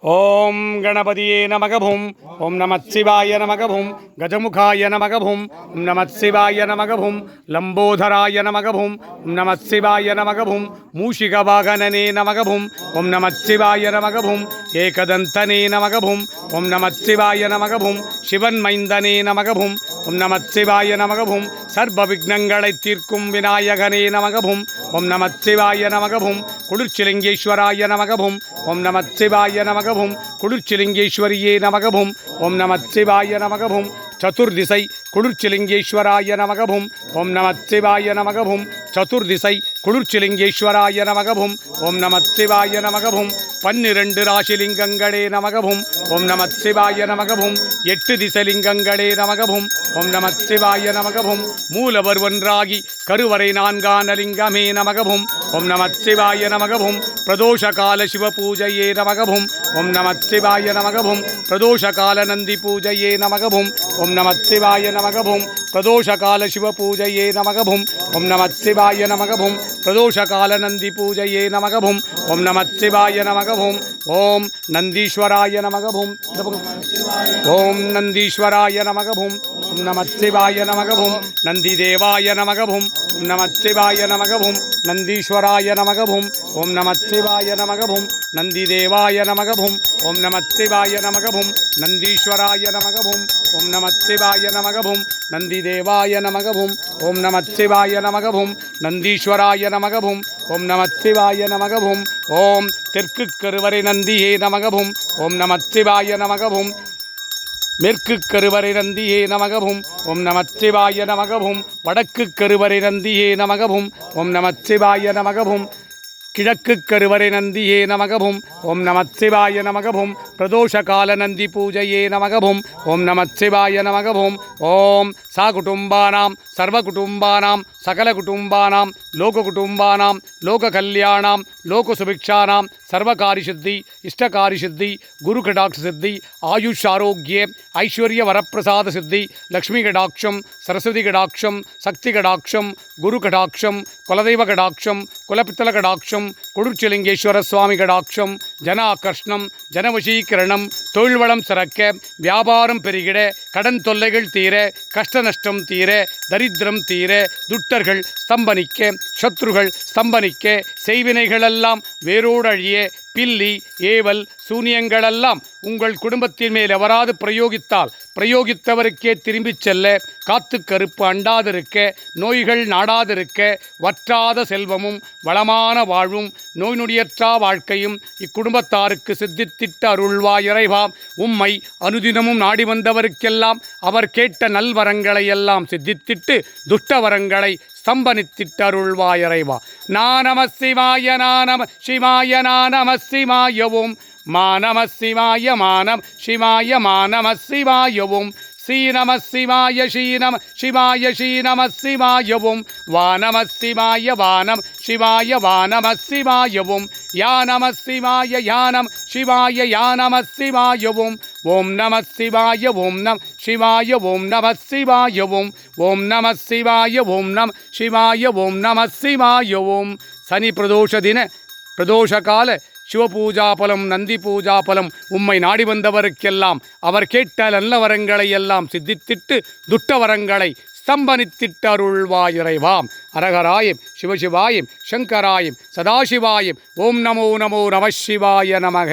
ஓம் கணபதியே நமகபும். ஓம் நமச்சிவாய நமகபும். கஜமுகாய நமகபும். ஓம் நம சிவாய லம்போதராய நமகபும். ஓம் நம சிவாய நமகவும் மூஷிகவாகனனே நமகபும். ஓம் நமச்சிவாய நமகபும். ஏகதந்தனே நமகபும். ஓம் நமச்சிவாய நமகபும். சிவன்மைந்தனே நமகபும். ஓம் நமச்சிவாய நமகபும். சர்வ விக்னங்களை தீர்க்கும் விநாயகனே நமகபும். ஓம் நமச்சிவாய நமகபும். குளிர்ச்சிலிங்கேஸ்வராய நமகபும். ஓம் நமச்சிவாய நமகபும். குளிர்ச்சிலிங்கேஸ்வரியே நமகபும். ஓம் நமச்சிவாய நமகபும். சதுர்திசை குளிர்ச்சிலிங்கேஸ்வராய நமகபும். ஓம் நமச்சிவாய நமகபும். சதுர்திசை குளிர்ச்சிலிங்கேஸ்வராய நமகபும். ஓம் நம சிவாய நமகவும் பன்னிரண்டு ராசிலிங்கங்களே நமகபும். ஓம் நம சிவாய நமகவும் எட்டு திசலிங்கங்களே நமகபும். ஓம் நம சிவாய நமகவும் மூலவர் ஒன்றாகி கருவறை நான்கான லிங்கமே நமகபும். ஓம் நம சிவாய நமகவும் பிரதோஷ கால சிவ பூஜையே நமகபும். ஓம் நம சிவாய நமகவும் பிரதோஷ கால நந்தி பூஜையே நமகபும். ஓம் நம சிவாய நமகவும் பிரதோஷ கால சிவ ஓம் நம சிவாய நமகவும் பிரதோஷ நந்தி பூஜையே நமகபும் ஓம் நம சிவாய நமகவும் ஓம் நந்தீஸ்வராய நமகபும் ஓம் நந்தீஸ்வராய நமகபும் ஓம் நம சிவாய நமகவும் நந்தி தேவாய நமகபும் ஓம் நம சிவாய நமகவும் நந்தீஸ்வராய நமகபும் ஓம் நம சிவாய நமகவும் நந்தி தேவாய நமகபும் ஓம் நம சிவாய நந்தீஸ்வராய நமகபும். ஓம் நம சிவாய நமகபும். நந்தி தேவாய ஓம் நம சிவாய நமகவும் நந்தீஸ்வராய நமகபும். ஓம் நம சிவாய ஓம் தெற்கு கருவறை நந்தியே நமகபும். ஓம் நம சிவாய நமகபும். மேற்கு கருவறை நந்தியே நமகவும் ஓம் நமச்சிவாய நமகவும் வடக்கு கருவறை நந்தியே நமகவும் ஓம் நமச்சிவாய நமகவும் கிழக்கு கருவறை நந்தியே நமகவும் ஓம் நமச்சிவாய நமகவும் பிரதோஷ கால நந்தி பூஜையே நமகவும் ஓம் நமச்சிவாய நமகவும் ஓம் சாகுடும்பானாம். குடும்பானாம் சர்வ குடும்பானாம் சகல குடும்பானாம் லோக குடும்பானாம் லோக கல்யாணாம் லோக சுபிக்ஷானாம் சர்வகாரி சித்தி இஷ்டகாரி சித்தி குரு கடாட்ச சித்தி ஆயுஷ் ஆரோக்கிய ஐஸ்வர்ய வரப்பிரசாத சித்தி லக்ஷ்மி கடாட்சம் சரஸ்வதி கடாட்சம் சக்தி கடாட்சம் குரு கடாட்சம் குலதெய்வ கடாட்சம் குலபித்தல கடாட்சம் குளிர்ச்சிலிங்கேஸ்வர சுவாமி கடாட்சம் ஜன ஆகர்ஷ்ணம் ஜனவசீகரணம் தொழில் வளம் சிறக்க வியாபாரம் பெருகிட கடன் தொல்லைகள் தீர கஷ்ட நஷ்டம் தீர தரித்திரம் தீர துட்டர்கள் ஸ்தம்பனிக்க சத்ருகள் ஸ்தம்பனிக்க செய்வினைகளெல்லாம் வேரோடழிய பில்லி ஏவல் சூனியங்களெல்லாம் உங்கள் குடும்பத்தின் மேல் எவராது பிரயோகித்தால் பிரயோகித்தவருக்கே திரும்பிச் செல்ல காத்து கருப்பு அண்டாதிருக்க நோய்கள் நாடாதிருக்க வற்றாத செல்வமும் வளமான வாழ்வும் நோய் நொடியற்றா வாழ்க்கையும் இக்குடும்பத்தாருக்கு சித்தித்திட்ட அருள்வா இறைவா. உம்மை அனுதினமும் நாடி வந்தவருக்கெல்லாம் அவர் கேட்ட நல்வரங்களை எல்லாம் சித்தித்திட்டு துஷ்டவரங்களை ஸ்தம்பனித்திட்டருள்வாய் இறைவா. நானம சிவாய நானம சிவாய நானம சிவாயவும் மானம சிவாய மானம் சிவாய மானம சிவாயவும் ஸ்ரீநம சிவாய ஸ்ரீநம சிவாய ஸ்ரீநம சிவாயவும் வானம சிவாய வானம் சிவாய வானம சிவாயவும் யானம சிவாய யானம் சிவாய யானம சிவாயவும் ஓம் நம சிவாய ஓம் நம் சிவாய ஓம் நம சிவாய ஓம். ஓம் நம சிவாய ஓம் நம் சிவாய ஓம் நம சிவாய ஓம். சனி பிரதோஷ தின பிரதோஷ கால சிவபூஜாபலம் நந்தி பூஜாபலம் உம்மை நாடி வந்தவருக்கெல்லாம் அவர் கேட்ட நல்ல வரங்களை எல்லாம் சித்தித்திட்டு துட்ட வரங்களை ஸ்தம்பனித்திட்டருள்வாயிறைவாம் அரகராயம் சிவசிவாயம் சங்கராயம் சதாசிவாயம் ஓம் நமோ நமோ நம சிவாய நமக.